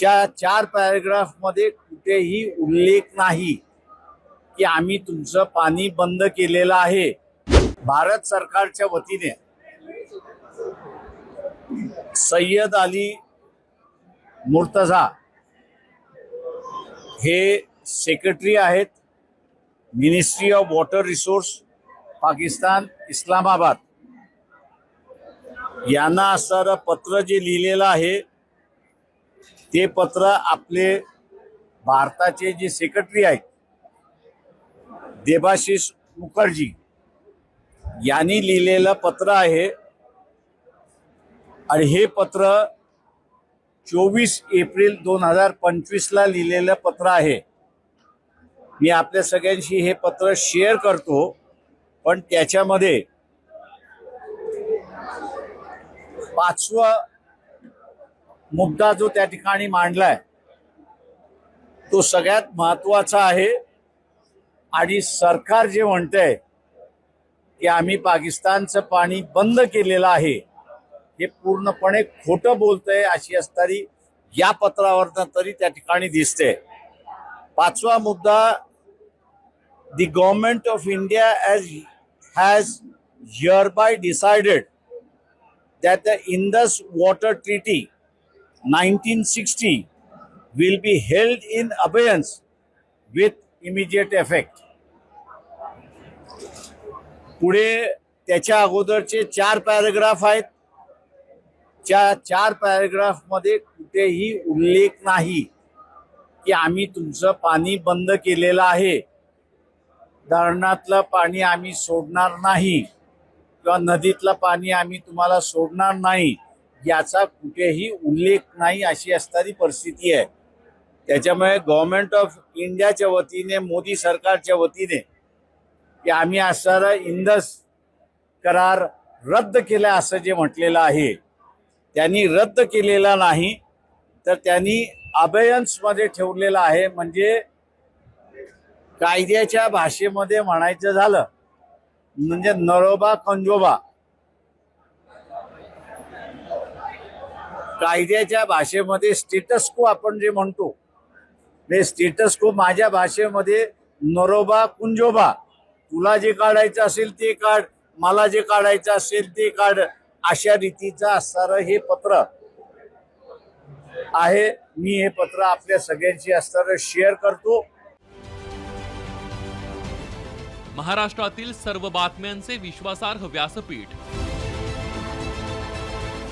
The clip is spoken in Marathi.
च्या चार पॅरेग्राफमध्ये कुठेही उल्लेख नाही की आम्ही तुमचं पाणी बंद केलेलं आहे. भारत सरकारच्या वतीने सय्यद अली मुर्तझा हे सेक्रेटरी आहेत. Ministry of water resource Pakistan Islamabad यांना असणारं पत्र जे लिहिलेलं आहे ते पत्र आपले भारताचे जे सेक्रेटरी आहेत देबाशिष मुखर्जी यांनी लिहिलेलं पत्र आहे. आणि हे पत्र चोवीस एप्रिल दोन हजार पंचवीसला लिहिलेलं पत्र आहे. मी आपल्या सगळ्यांशी हे पत्र शेअर करतो पण त्याच्यामध्ये पाचवं मुद्दा जो त्या ठिकाणी मांडलाय तो सगळ्यात महत्त्वाचा आहे. आणि सरकार जे म्हणतंय की आम्ही पाकिस्तानचं पाणी बंद केलेलं आहे हे पूर्णपणे खोटं बोलतंय अशी असणारी या पत्रावरनं तरी त्या ठिकाणी दिसते पाचवा मुद्दा the government of India as has your by decided that the Indus water treaty 1960 will be held in abeyance with immediate effect. पुढे त्याच्या अगोदरचे चार पॅराग्राफ आहेत. त्या चार पॅरेग्राफमध्ये कुठेही उल्लेख नाही की आम्ही तुमचं पाणी बंद केलेलं आहे. धरणातलं पाणी आम्ही सोडणार नाही. किंवा नदीतलं पाणी आम्ही तुम्हाला सोडणार नाही. याचा कुठेही उल्लेख नाही अशी असणारी परिस्थिती आहे. त्याच्यामुळे गव्हर्नमेंट ऑफ इंडियाच्या वतीने मोदी सरकारच्या वतीने की आम्ही असणारा इंदस करार रद्द केला असं जे म्हटलेलं आहे त्यांनी रद्द केलेला नाही तर त्यांनी अभयन्समध्ये ठेवलेला आहे. म्हणजे कायद्याच्या भाषेमध्ये म्हणायचं झालं म्हणजे नरोबा कंजोबा कायद्याच्या भाषेमध्ये स्टेटस को आपण जे म्हणतो ते स्टेटस को माझ्या भाषेमध्ये नरोबा कुंजोबा. तुला जे काढायचं असेल ते काढ मला जे काढायचं असेल ते काढ. अशा रीतीचं असणारं हे पत्र आहे. मी हे पत्र आपल्या सगळ्यांशी असणारं शेअर करतो. महाराष्ट्रातील सर्व बातम्यांचे विश्वासार्ह व्यासपीठ.